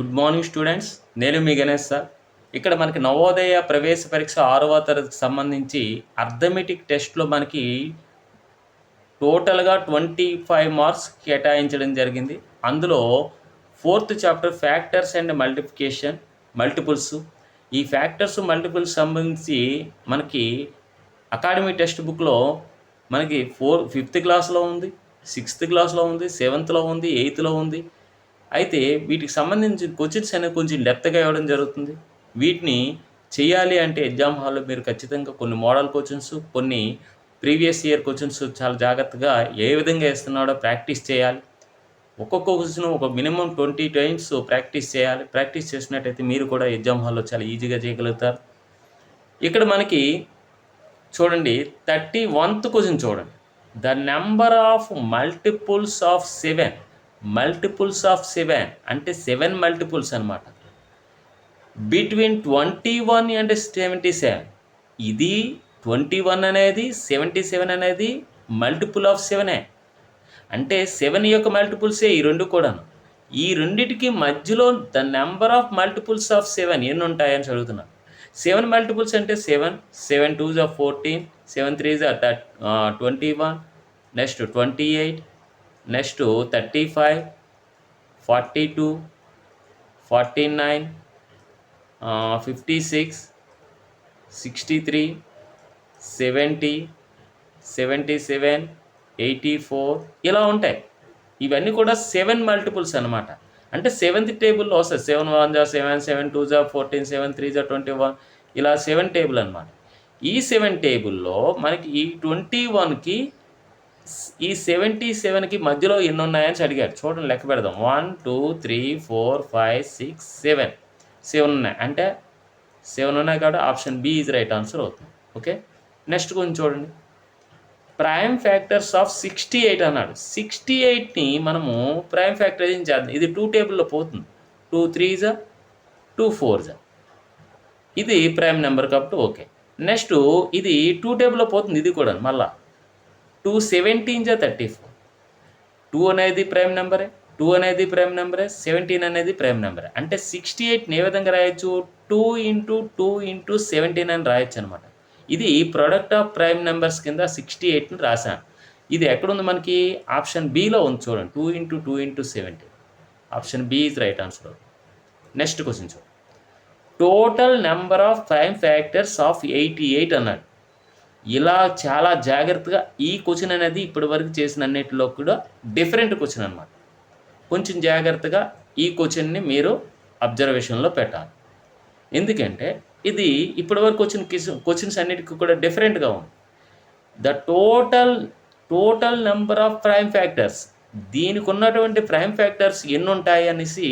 Good morning students. నేను మీ Ganesh sir. ఇక్కడ మనకి నవోదయ ప్రవేశ పరీక్ష ఆరవ తరగతికి సంబంధించి అర్థమెటిక్ టెస్ట్లో మనకి టోటల్గా ట్వంటీ ఫైవ్ మార్క్స్ కేటాయించడం జరిగింది. అందులో fourth chapter factors and multiplication multiples. ఈ ఫ్యాక్టర్స్ మల్టిపుల్స్ సంబంధించి మనకి అకాడమీ టెక్స్ట్ బుక్లో మనకి ఫోర్ ఫిఫ్త్ క్లాస్లో ఉంది సిక్స్త్ క్లాస్లో ఉంది సెవెంత్లో ఉంది ఎయిత్లో ఉంది. అయితే వీటికి సంబంధించిన క్వశ్చన్స్ అనేవి కొంచెం డెప్త్గా ఇవ్వడం జరుగుతుంది. వీటిని చేయాలి అంటే ఎగ్జామ్ హాల్లో మీరు ఖచ్చితంగా కొన్ని మోడల్ క్వశ్చన్స్ కొన్ని ప్రీవియస్ ఇయర్ క్వశ్చన్స్ చాలా జాగ్రత్తగా ఏ విధంగా వేస్తున్నాడో ప్రాక్టీస్ చేయాలి. ఒక్కొక్క క్వశ్చన్ ఒక మినిమం ట్వంటీ టైమ్స్ ప్రాక్టీస్ చేయాలి. ప్రాక్టీస్ చేసినట్టయితే మీరు కూడా ఎగ్జామ్ హాల్లో చాలా ఈజీగా చేయగలుగుతారు. ఇక్కడ మనకి చూడండి థర్టీ వన్త్ క్వశ్చన్ చూడండి. The number of multiples of seven multiples of seven అంటే సెవెన్ మల్టిపుల్స్ అనమాట between twenty one and seventy seven. ఇది ట్వంటీ వన్ అనేది సెవెంటీ సెవెన్ అనేది మల్టిపుల్ ఆఫ్ సెవెనే. అంటే సెవెన్ యొక్క మల్టిపుల్సే ఈ రెండు కూడాను. ఈ రెండిటికి మధ్యలో the number of multiples of seven ఎన్ని ఉంటాయని చదువుతున్నాను సెవెన్ మల్టిపుల్స్ అంటే సెవెన్ సెవెన్ టూ జా ఫోర్టీన్ సెవెన్ త్రీ జా థర్ట్ twenty one next twenty eight next thirty five forty two forty nine fifty six sixty three seventy seventy seven eighty four ఇలా ఉంటాయి. ఇవన్నీ కూడా సెవెన్ మల్టిపుల్స్ అనమాట అంటే seventh టేబుల్లో వస్తాయి సెవెన్ వన్ జా సెవెన్ సెవెన్ టూ జా ఫోర్టీన్ సెవెన్ త్రీ జా ట్వంటీ వన్ ఇలా సెవెన్ టేబుల్ అనమాట ఈ సెవెన్ టేబుల్లో మనకి ఈ ట్వంటీ వన్కి ఈ సెవెంటీ సెవెన్కి మధ్యలో ఎన్ని ఉన్నాయని అడిగారు. చూడండి లెక్క పెడదాం. One two three four five six seven seven ఉన్నాయి. అంటే సెవెన్ ఉన్నాయి కాబట్టి option B is right answer అవుతుంది. ఓకే నెక్స్ట్ కొంచెం చూడండి. Prime factors of sixty eight అన్నాడు. సిక్స్టీ ఎయిట్ని మనము ప్రైమ్ ఫ్యాక్టరైజింగ్ చేద్దాం? ఇది టూ టేబుల్లో పోతుంది. టూ త్రీ జా టూ ఫోర్ జా ఇది ప్రైమ్ నెంబర్ కాబట్టి ఓకే నెక్స్ట్ ఇది టూ టేబుల్లో పోతుంది. ఇది కూడా మళ్ళా. టూ సెవెంటీన్ జా థర్టీ ఫోర్ టూ అనేది ప్రైమ్ నెంబరే టూ అనేది ప్రైమ్ నెంబరే సెవెంటీన్ అనేది ప్రైమ్ నెంబరే అంటే సిక్స్టీ ఎయిట్ని ఏ విధంగా రాయొచ్చు? Two into two into seventeen అని రాయొచ్చు అనమాట ఇది ప్రొడక్ట్ ఆఫ్ ప్రైమ్ నెంబర్స్ కింద సిక్స్టీ ఎయిట్ని రాశాను. ఇది ఎక్కడుంది మనకి? ఆప్షన్ బిలో ఉంది చూడండి. Two into two into seventeen option B is right answer next question చూడండి total number of prime factors of eighty eight అన్నాడు. ఇలా చాలా జాగ్రత్తగా ఈ క్వశ్చన్ అనేది ఇప్పటి వరకు చేసిన అన్నిటిలో కూడా డిఫరెంట్ క్వశ్చన్ అనమాట కొంచెం జాగ్రత్తగా ఈ క్వశ్చన్ని మీరు అబ్జర్వేషన్లో పెట్టాలి. ఎందుకంటే ఇది ఇప్పటివరకు వచ్చిన క్వశ్చన్స్ అన్నిటికీ కూడా డిఫరెంట్గా ఉంది. The total total number of prime factors దీనికి ఉన్నటువంటి ప్రైమ్ ఫ్యాక్టర్స్ ఎన్ని ఉంటాయి అనేసి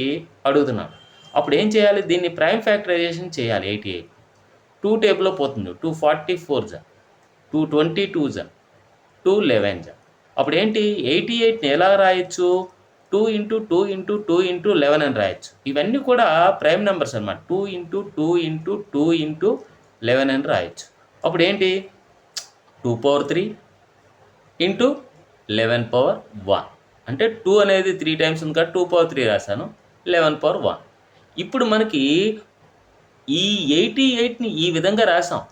అడుగుతున్నాను అప్పుడు ఏం చేయాలి? దీన్ని ప్రైమ్ ఫ్యాక్టరైజేషన్ చేయాలి. Eighty eight. టూ టేబుల్లో పోతుంది. టూ ఫార్టీ ఫోర్ జా. టూ ట్వంటీ టూ జా టూ లెవెన్ జా అప్పుడు ఏంటి ఎయిటీ ఎయిట్ని ఎలా రాయొచ్చు? Two into two into two into eleven అని రాయొచ్చు. ఇవన్నీ కూడా ప్రైమ్ నెంబర్స్ అనమాట two into two into two into eleven అని రాయొచ్చు. అప్పుడు ఏంటి two power three into eleven power one. అంటే టూ అనేది త్రీ టైమ్స్ ఉంది కాబట్టి టూ పవర్ త్రీ రాశాను. Eleven power one. ఇప్పుడు మనకి ఈ ఎయిటీ ఎయిట్ని ఈ విధంగా రాసాం.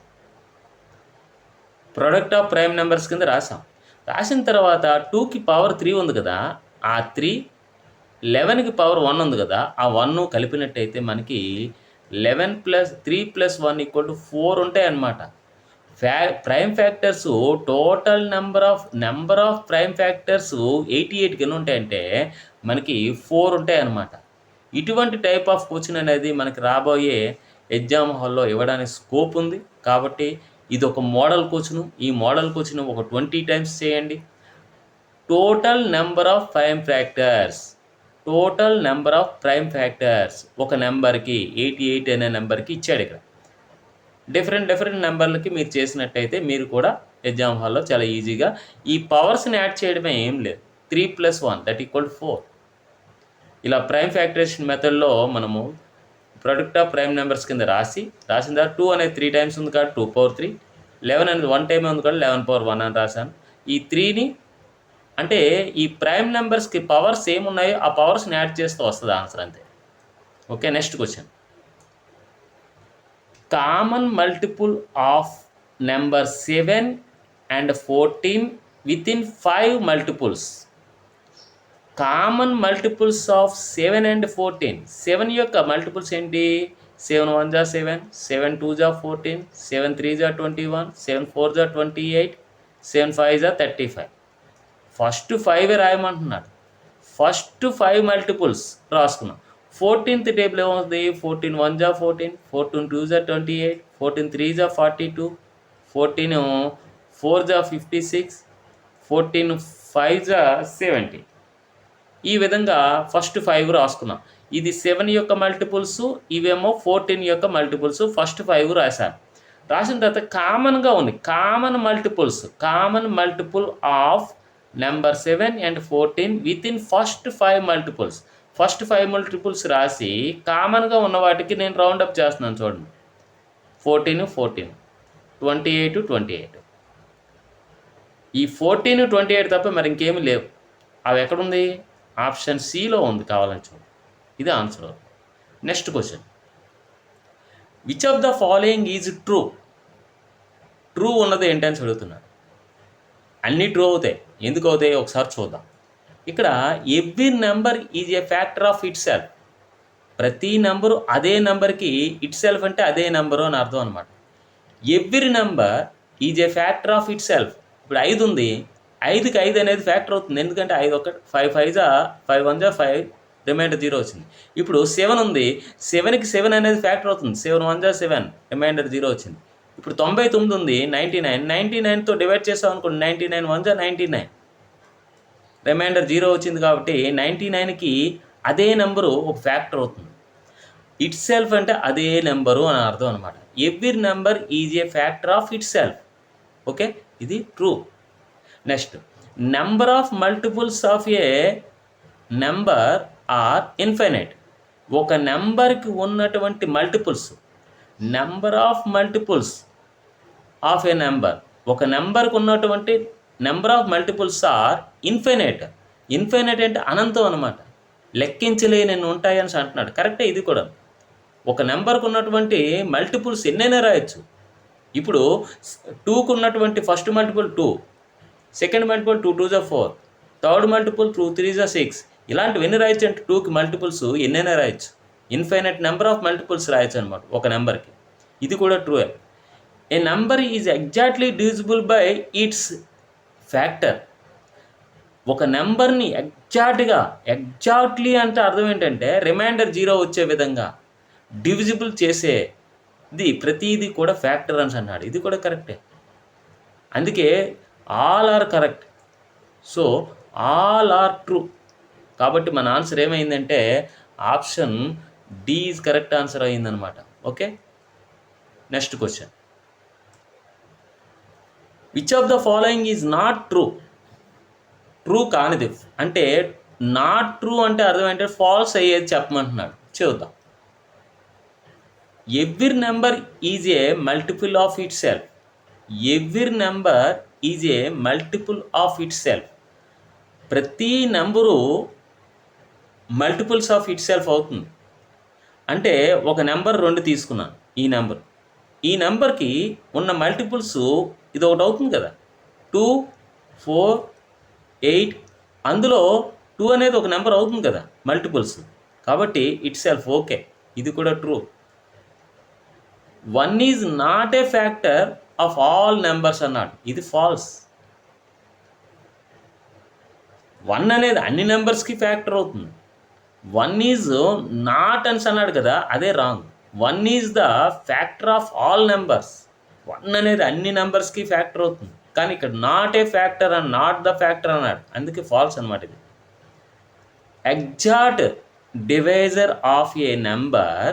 ప్రొడక్ట్ ఆఫ్ ప్రైమ్ నెంబర్స్ కింద రాసాం రాసిన తర్వాత టూకి పవర్ త్రీ ఉంది కదా ఆ త్రీ లెవెన్కి పవర్ వన్ ఉంది కదా ఆ వన్ కలిపినట్టయితే మనకి eleven plus three plus one equal to four ఉంటాయి అన్నమాట ఫ్యా prime factors total number of number of prime factors eighty eight ఎన్ని ఉంటాయంటే మనకి ఫోర్ ఉంటాయి అన్నమాట ఇటువంటి టైప్ ఆఫ్ క్వశ్చన్ అనేది మనకి రాబోయే ఎగ్జామ్ హాల్లో ఇవ్వడానికి స్కోప్ ఉంది. కాబట్టి ఇది ఒక మోడల్ కోచ్ను. ఈ మోడల్ కోచ్ను ఒక ట్వంటీ టైమ్స్ చేయండి. Total number of prime factors. Total number of prime factors. ఒక నెంబర్కి ఎయిటీ ఎయిట్ అనే నెంబర్కి ఇచ్చాడు ఇక్కడ. డిఫరెంట్ డిఫరెంట్ నెంబర్లకి మీరు చేసినట్టయితే మీరు కూడా ఎగ్జామ్ హాల్లో చాలా ఈజీగా ఈ పవర్స్ని యాడ్ చేయడమే ఏం లేదు. Three plus one that equal four. ఇలా ప్రైమ్ ఫ్యాక్టరేషన్ మెథడ్లో మనము ప్రొడక్ట్ ఆఫ్ ప్రైమ్ నెంబర్స్ కింద రాసి రాసిన తర్వాత టూ అనేది త్రీ టైమ్స్ ఉంది కాబట్టి టూ పవర్ త్రీ లెవెన్ అనేది వన్ టైం ఉంది కాబట్టి లెవెన్ పవర్ వన్ అని రాశాను. ఈ త్రీని అంటే ఈ ప్రైమ్ నెంబర్స్కి పవర్స్ ఏమున్నాయో ఆ పవర్స్ని యాడ్ చేస్తూ వస్తుంది ఆన్సర్ అంతే. Okay next question common multiple of number seven and fourteen with in five multiples common multiples of seven and fourteen. Seven యొక్క మల్టిపుల్స్ ఏంటి? సెవెన్ వన్ జా సెవెన్ సెవెన్ టూ జా ఫోర్టీన్ సెవెన్ త్రీ జా twenty one seven four జా twenty eight seven five జా thirty five. First five రాయమంటున్నాడు. First five multiples రాసుకున్నాం. Fourteenth table ఏమవుతుంది? ఫోర్టీన్ వన్ జా ఫోర్టీన్ ఫోర్టీన్ టూ జా ట్వంటీ ఎయిట్ ఫోర్టీన్ త్రీ జా ఫార్టీ టూ ఫోర్టీన్ ఫోర్ జా ఫిఫ్టీ సిక్స్ ఫోర్టీన్ ఫైవ్ జా సెవెంటీ. ఈ విధంగా ఫస్ట్ ఫైవ్ రాసుకున్నాం. ఇది సెవెన్ యొక్క మల్టిపుల్స్ ఇవేమో ఫోర్టీన్ యొక్క మల్టిపుల్స్ ఫస్ట్ ఫైవ్ రాశాను రాసిన తర్వాత కామన్గా ఉంది. Common multiples common multiple of number seven and fourteen with in first five multiples first five multiples రాసి కామన్గా ఉన్న వాటికి నేను రౌండ్ అప్ చేస్తున్నాను చూడండి. Fourteen fourteen twenty eight twenty eight ఈ ఫోర్టీన్ ట్వంటీ ఎయిట్ తప్ప మరి ఇంకేమీ లేవు. అవి ఎక్కడుంది ఆప్షన్ సిలో ఉంది కావాలని చూడండి ఇది answer next question which of the following is true true ఉన్నది ఏంటని చదువుతున్నాడు అన్నీ ట్రూ అవుతాయి. ఎందుకు అవుతాయి? ఒకసారి చూద్దాం. ఇక్కడ every number is a factor of itself ప్రతి నెంబరు అదే నెంబర్కి ఇట్ సెల్ఫ్ అంటే అదే నెంబరు అని అర్థం అనమాట every number is a factor of itself ఇప్పుడు ఐదు ఉంది. ఐదుకి ఐదు అనేది ఫ్యాక్టర్ అవుతుంది. ఎందుకంటే ఐదు ఒకటి ఫైవ్ ఫైవ్ జా ఫైవ్ వన్ జా ఫైవ్ రిమైండర్ జీరో వచ్చింది. ఇప్పుడు సెవెన్ ఉంది. సెవెన్కి సెవెన్ అనేది ఫ్యాక్టర్ అవుతుంది. సెవెన్ వన్ జా సెవెన్ రిమైండర్ జీరో వచ్చింది. ఇప్పుడు తొంభై తొమ్మిది ఉంది. నైంటీ నైన్ నైంటీ నైన్తో డివైడ్ చేసాం అనుకోండి. నైంటీ నైన్ వన్ జా నైంటీ నైన్ రిమైండర్ జీరో వచ్చింది కాబట్టి నైంటీ నైన్కి అదే నెంబరు ఒక ఫ్యాక్టర్ అవుతుంది. ఇట్ సెల్ఫ్ అంటే అదే నెంబరు అని అర్థం అనమాట every number is a factor of itself okay ఇది true next. Number of multiples of a number are infinite ఒక నెంబర్కి ఉన్నటువంటి multiples number of multiples of a number ఒక నెంబర్కి ఉన్నటువంటి number of multiples are infinite infinite అంటే అనంతం అనమాట లెక్కించలేని ఉంటాయని అంటున్నాడు. కరెక్టే ఇది కూడా. ఒక నెంబర్కి ఉన్నటువంటి మల్టిపుల్స్ ఎన్నైనా రాయొచ్చు. ఇప్పుడు టూకు ఉన్నటువంటి first multiple two second multiple two two జా four third multiple two three జా సిక్స్ ఇలాంటివి ఎన్ని రాయొచ్చు అంటే టూకి మల్టిపుల్స్ ఎన్నైనా రాయొచ్చు. ఇన్ఫైనైట్ నెంబర్ ఆఫ్ మల్టిపుల్స్ రాయొచ్చు అనమాట ఒక నెంబర్కి ఇది కూడా true a. Number is exactly divisible by its factor ఒక నెంబర్ని ఎగ్జాక్ట్గా ఎగ్జాక్ట్లీ అంటే అర్థం ఏంటంటే రిమైండర్ జీరో వచ్చే విధంగా డివిజిబుల్ చేసేది ప్రతిదీ కూడా ఫ్యాక్టర్ అని అన్నాడు. ఇది కూడా కరెక్టే అందుకే all are correct. So all are true. కాబట్టి మన ఆన్సర్ ఏమైందంటే option D is correct answer అయిందనమాట. Okay? Next question. Which of the following is not true? True కానిది. అంటే నాట్ ట్రూ అంటే అర్థం ఏంటంటే ఫాల్స్ అయ్యేది చెప్పమంటున్నాడు. చూద్దాం. Every number is a multiple of itself every number is a multiple of itself ప్రతి number multiples of itself అవుతుంది. అంటే ఒక నెంబర్ రెండు తీసుకున్నాను ఈ నెంబర్. ఈ నెంబర్కి ఉన్న మల్టిపుల్స్ ఇది ఒకటి అవుతుంది కదా. టూ ఫోర్ ఎయిట్ అందులో టూ అనేది ఒక నెంబర్ అవుతుంది కదా మల్టిపుల్స్ కాబట్టి ఇట్ సెల్ఫ్ ఓకే ఇది కూడా true one is not a factor of all numbers అన్నాడు ఇది ఫాల్స్ వన్ అనేది అన్ని నెంబర్స్కి ఫ్యాక్టర్ అవుతుంది. వన్ ఈజ్ నాట్ అని అన్నాడు కదా అదే wrong one is the factor of all numbers one అనేది అన్ని నెంబర్స్కి ఫ్యాక్టర్ అవుతుంది. కానీ ఇక్కడ not a factor and not the factor అన్నాడు. అందుకే ఫాల్స్ అనమాట ఇది. Exact divisor of a number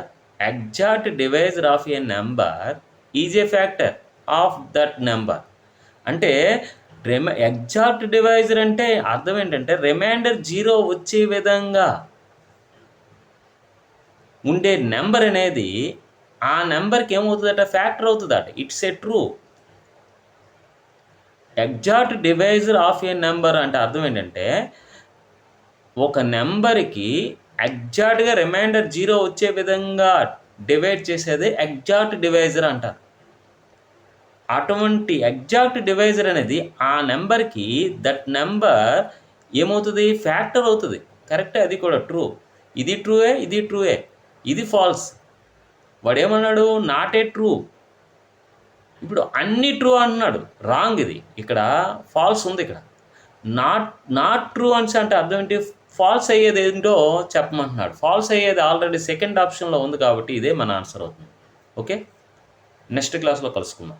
exact divisor of a number is a factor of that number. అంటే రిమ ఎగ్జాక్ట్ డివైజర్ అంటే అర్థం ఏంటంటే రిమైండర్ జీరో వచ్చే విధంగా ఉండే నెంబర్ అనేది ఆ నెంబర్కి ఏమవుతుందట? Factor అవుతుందట. It's a true. Exact divisor of a number అంటే అర్థం ఏంటంటే ఒక నెంబర్కి ఎగ్జాక్ట్గా రిమైండర్ జీరో వచ్చే విధంగా డివైడ్ చేసేది ఎగ్జాక్ట్ డివైజర్ అంటారు. అటువంటి ఎగ్జాక్ట్ డివైజర్ అనేది ఆ నెంబర్కి దట్ నెంబర్ ఏమవుతుంది? ఫ్యాక్టర్ అవుతుంది. కరెక్ట్ అది కూడా ట్రూ. ఇది ట్రూయే ఇది ట్రూయే. ఇది ఫాల్స్. వాడు ఏమన్నాడు నాట్ ఏ ట్రూ. ఇప్పుడు అన్ని ట్రూ అన్నాడు రాంగ్ ఇది. ఇక్కడ ఫాల్స్ ఉంది ఇక్కడ. నాట్ నాట్ ట్రూ అని అంటే అర్థం ఏంటి? ఫాల్స్ అయ్యేది ఏంటో చెప్పమంటున్నాడు. ఫాల్స్ అయ్యేది ఆల్రెడీ సెకండ్ ఆప్షన్లో ఉంది కాబట్టి ఇదే మన ఆన్సర్ అవుతుంది. ఓకే? నెక్స్ట్ క్లాస్లో కలుసుకుందాం.